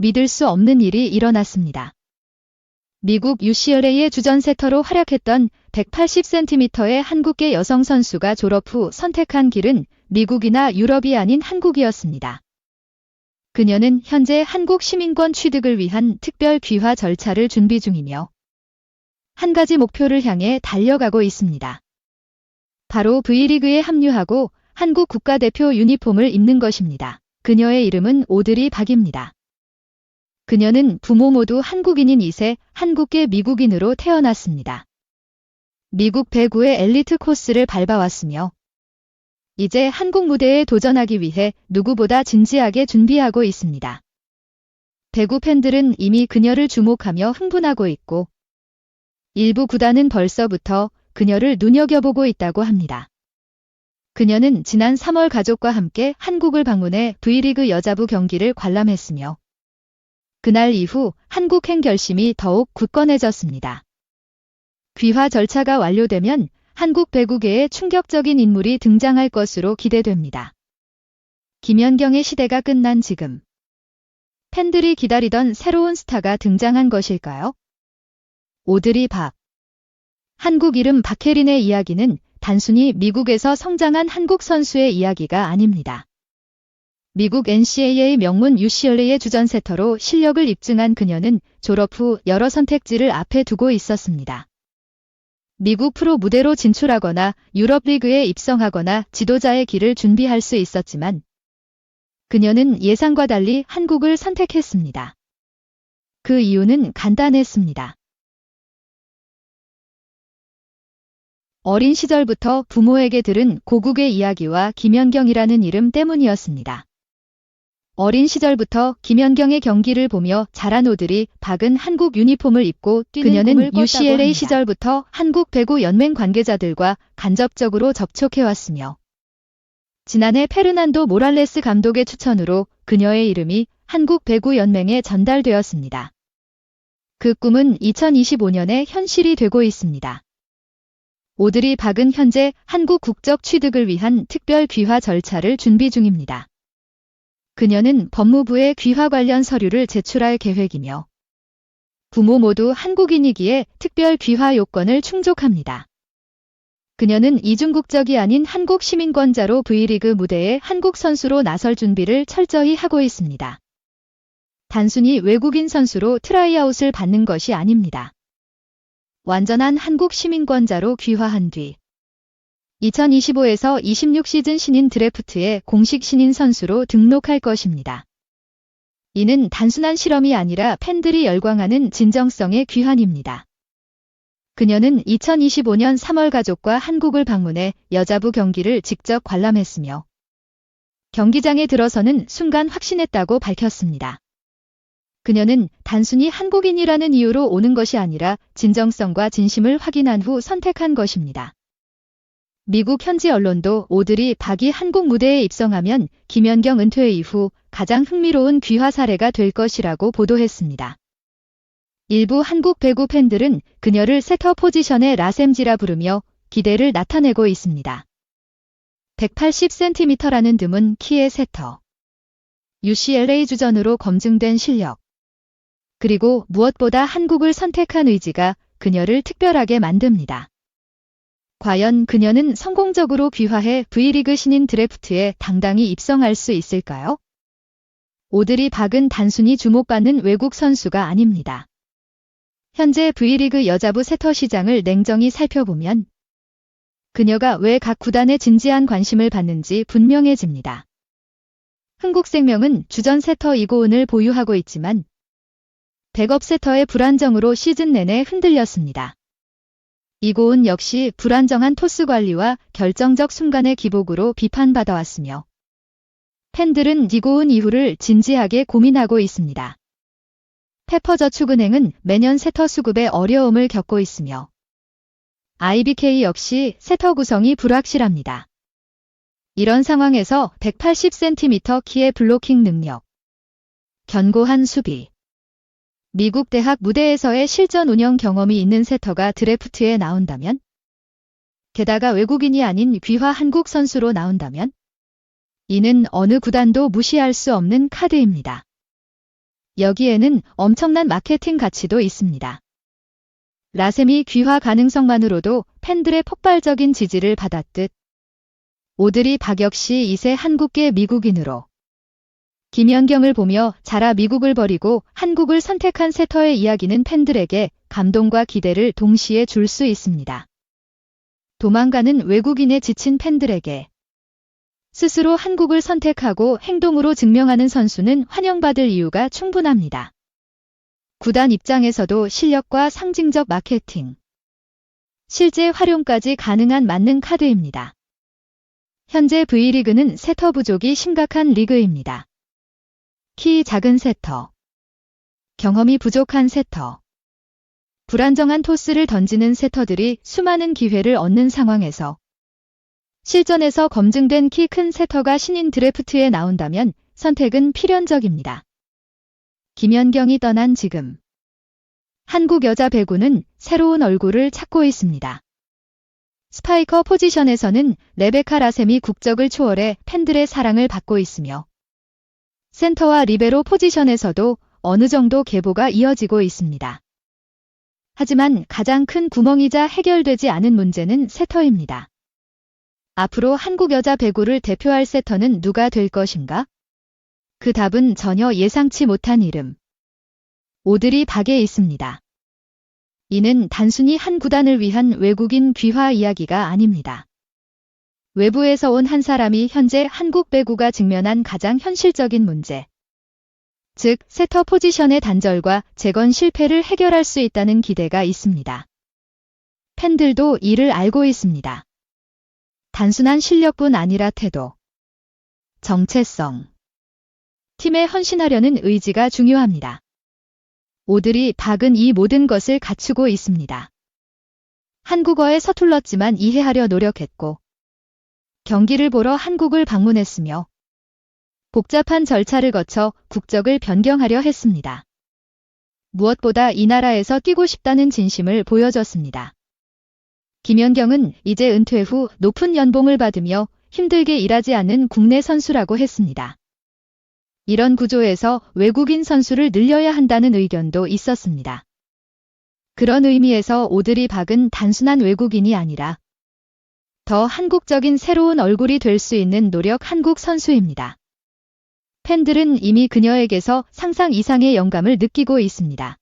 믿을 수 없는 일이 일어났습니다. 미국 UCLA의 주전 세터로 활약했던 180cm의 한국계 여성 선수가 졸업 후 선택한 길은 미국이나 유럽이 아닌 한국이었습니다. 그녀는 현재 한국 시민권 취득을 위한 특별 귀화 절차를 준비 중이며 한 가지 목표를 향해 달려가고 있습니다. 바로 V리그에 합류하고 한국 국가대표 유니폼을 입는 것입니다. 그녀의 이름은 오드리 박입니다. 그녀는 부모 모두 한국인인 2세 한국계 미국인으로 태어났습니다. 미국 배구의 엘리트 코스를 밟아왔으며 이제 한국 무대에 도전하기 위해 누구보다 진지하게 준비하고 있습니다. 배구 팬들은 이미 그녀를 주목하며 흥분하고 있고 일부 구단은 벌써부터 그녀를 눈여겨보고 있다고 합니다. 그녀는 지난 3월 가족과 함께 한국을 방문해 V리그 여자부 경기를 관람했으며 그날 이후 한국행 결심이 더욱 굳건해졌습니다. 귀화 절차가 완료되면 한국 배구계에 충격적인 인물이 등장할 것으로 기대됩니다. 김연경의 시대가 끝난 지금 팬들이 기다리던 새로운 스타가 등장한 것일까요? 오드리 박 한국 이름 박혜린의 이야기는 단순히 미국에서 성장한 한국 선수의 이야기가 아닙니다. 미국 NCAA 명문 UCLA의 주전 세터로 실력을 입증한 그녀는 졸업 후 여러 선택지를 앞에 두고 있었습니다. 미국 프로 무대로 진출하거나 유럽 리그에 입성하거나 지도자의 길을 준비할 수 있었지만 그녀는 예상과 달리 한국을 선택했습니다. 그 이유는 간단했습니다. 어린 시절부터 부모에게 들은 고국의 이야기와 김연경이라는 이름 때문이었습니다. 어린 시절부터 김연경의 경기를 보며 자란 오들이 박은 한국 유니폼을 입고 그녀는 UCLA 시절부터 한국 배구 연맹 관계자들과 간접적으로 접촉해왔으며 지난해 페르난도 모랄레스 감독의 추천으로 그녀의 이름이 한국 배구 연맹에 전달되었습니다. 그 꿈은 2025년에 현실이 되고 있습니다. 오드리 박은 현재 한국 국적 취득을 위한 특별 귀화 절차를 준비 중입니다. 그녀는 법무부에 귀화 관련 서류를 제출할 계획이며 부모 모두 한국인이기에 특별 귀화 요건을 충족합니다. 그녀는 이중국적이 아닌 한국 시민권자로 V리그 무대에 한국 선수로 나설 준비를 철저히 하고 있습니다. 단순히 외국인 선수로 트라이아웃을 받는 것이 아닙니다. 완전한 한국 시민권자로 귀화한 뒤 2025에서 26 시즌 신인 드래프트에 공식 신인 선수로 등록할 것입니다. 이는 단순한 실험이 아니라 팬들이 열광하는 진정성의 귀환입니다. 그녀는 2025년 3월 가족과 한국을 방문해 여자부 경기를 직접 관람했으며 경기장에 들어서는 순간 확신했다고 밝혔습니다. 그녀는 단순히 한국인이라는 이유로 오는 것이 아니라 진정성과 진심을 확인한 후 선택한 것입니다. 미국 현지 언론도 오드리 박이 한국 무대에 입성하면 김연경 은퇴 이후 가장 흥미로운 귀화 사례가 될 것이라고 보도했습니다. 일부 한국 배구 팬들은 그녀를 세터 포지션의 라셈지라 부르며 기대를 나타내고 있습니다. 180cm라는 드문 키의 세터. UCLA 주전으로 검증된 실력. 그리고 무엇보다 한국을 선택한 의지가 그녀를 특별하게 만듭니다. 과연 그녀는 성공적으로 귀화해 V리그 신인 드래프트에 당당히 입성할 수 있을까요? 오드리 박은 단순히 주목받는 외국 선수가 아닙니다. 현재 V리그 여자부 세터 시장을 냉정히 살펴보면 그녀가 왜 각 구단에 진지한 관심을 받는지 분명해집니다. 흥국생명은 주전 세터 이고은을 보유하고 있지만 백업 세터의 불안정으로 시즌 내내 흔들렸습니다. 이고은 역시 불안정한 토스 관리와 결정적 순간의 기복으로 비판받아 왔으며 팬들은 이고은 이후를 진지하게 고민하고 있습니다. 페퍼저축은행은 매년 세터 수급에 어려움을 겪고 있으며 IBK 역시 세터 구성이 불확실합니다. 이런 상황에서 180cm 키의 블로킹 능력, 견고한 수비, 미국 대학 무대에서의 실전 운영 경험이 있는 세터가 드래프트에 나온다면? 게다가 외국인이 아닌 귀화 한국 선수로 나온다면? 이는 어느 구단도 무시할 수 없는 카드입니다. 여기에는 엄청난 마케팅 가치도 있습니다. 라셈이 귀화 가능성만으로도 팬들의 폭발적인 지지를 받았듯 오드리 박 역시 2세 한국계 미국인으로 김연경을 보며 자라 미국을 버리고 한국을 선택한 세터의 이야기는 팬들에게 감동과 기대를 동시에 줄 수 있습니다. 도망가는 외국인에 지친 팬들에게 스스로 한국을 선택하고 행동으로 증명하는 선수는 환영받을 이유가 충분합니다. 구단 입장에서도 실력과 상징적 마케팅, 실제 활용까지 가능한 만능 카드입니다. 현재 V리그는 세터 부족이 심각한 리그입니다. 키 작은 세터, 경험이 부족한 세터, 불안정한 토스를 던지는 세터들이 수많은 기회를 얻는 상황에서 실전에서 검증된 키 큰 세터가 신인 드래프트에 나온다면 선택은 필연적입니다. 김연경이 떠난 지금 한국 여자 배구는 새로운 얼굴을 찾고 있습니다. 스파이커 포지션에서는 레베카 라셈이 국적을 초월해 팬들의 사랑을 받고 있으며 센터와 리베로 포지션에서도 어느 정도 계보가 이어지고 있습니다. 하지만 가장 큰 구멍이자 해결되지 않은 문제는 세터입니다. 앞으로 한국 여자 배구를 대표할 세터는 누가 될 것인가? 그 답은 전혀 예상치 못한 이름. 오드리 박에 있습니다. 이는 단순히 한 구단을 위한 외국인 귀화 이야기가 아닙니다. 외부에서 온 한 사람이 현재 한국 배구가 직면한 가장 현실적인 문제. 즉, 세터 포지션의 단절과 재건 실패를 해결할 수 있다는 기대가 있습니다. 팬들도 이를 알고 있습니다. 단순한 실력뿐 아니라 태도, 정체성, 팀에 헌신하려는 의지가 중요합니다. 오드리 박은 이 모든 것을 갖추고 있습니다. 한국어에 서툴렀지만 이해하려 노력했고, 경기를 보러 한국을 방문했으며, 복잡한 절차를 거쳐 국적을 변경하려 했습니다. 무엇보다 이 나라에서 뛰고 싶다는 진심을 보여줬습니다. 김연경은 이제 은퇴 후 높은 연봉을 받으며 힘들게 일하지 않는 국내 선수라고 했습니다. 이런 구조에서 외국인 선수를 늘려야 한다는 의견도 있었습니다. 그런 의미에서 오드리 박은 단순한 외국인이 아니라 더 한국적인 새로운 얼굴이 될 수 있는 노력 한국 선수입니다. 팬들은 이미 그녀에게서 상상 이상의 영감을 느끼고 있습니다.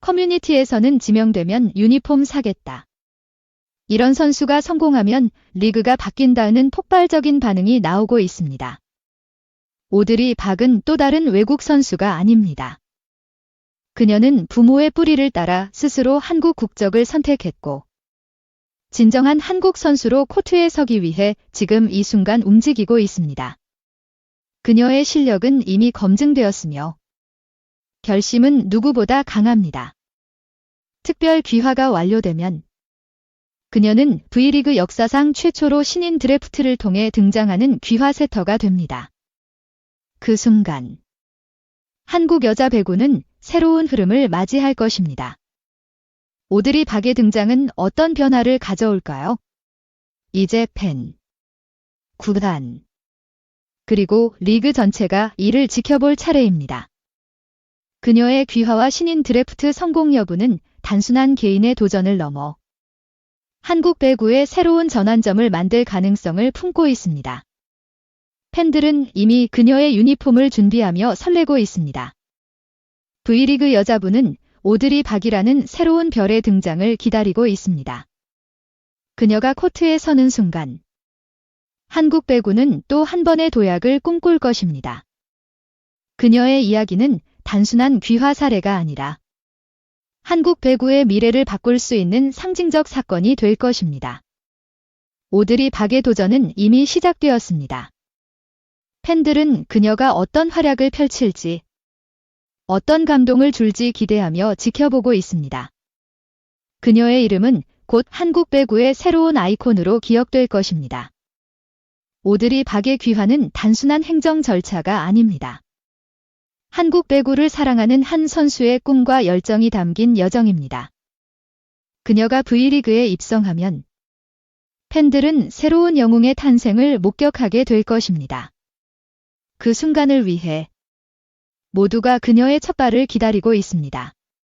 커뮤니티에서는 지명되면 유니폼 사겠다. 이런 선수가 성공하면 리그가 바뀐다는 폭발적인 반응이 나오고 있습니다. 오드리 박은 또 다른 외국 선수가 아닙니다. 그녀는 부모의 뿌리를 따라 스스로 한국 국적을 선택했고, 진정한 한국 선수로 코트에 서기 위해 지금 이 순간 움직이고 있습니다. 그녀의 실력은 이미 검증되었으며, 결심은 누구보다 강합니다. 특별 귀화가 완료되면 그녀는 V리그 역사상 최초로 신인 드래프트를 통해 등장하는 귀화 세터가 됩니다. 그 순간 한국 여자 배구는 새로운 흐름을 맞이할 것입니다. 오드리 박의 등장은 어떤 변화를 가져올까요? 이제 팬, 구단, 그리고 리그 전체가 이를 지켜볼 차례입니다. 그녀의 귀화와 신인 드래프트 성공 여부는 단순한 개인의 도전을 넘어 한국 배구의 새로운 전환점을 만들 가능성을 품고 있습니다. 팬들은 이미 그녀의 유니폼을 준비하며 설레고 있습니다. V리그 여자부는 오드리 박이라는 새로운 별의 등장을 기다리고 있습니다. 그녀가 코트에 서는 순간 한국 배구는 또 한 번의 도약을 꿈꿀 것입니다. 그녀의 이야기는 단순한 귀화 사례가 아니라 한국 배구의 미래를 바꿀 수 있는 상징적 사건이 될 것입니다. 오드리 박의 도전은 이미 시작되었습니다. 팬들은 그녀가 어떤 활약을 펼칠지, 어떤 감동을 줄지 기대하며 지켜보고 있습니다. 그녀의 이름은 곧 한국 배구의 새로운 아이콘으로 기억될 것입니다. 오드리 박의 귀환은 단순한 행정 절차가 아닙니다. 한국 배구를 사랑하는 한 선수의 꿈과 열정이 담긴 여정입니다. 그녀가 V리그에 입성하면 팬들은 새로운 영웅의 탄생을 목격하게 될 것입니다. 그 순간을 위해 모두가 그녀의 첫 발을 기다리고 있습니다.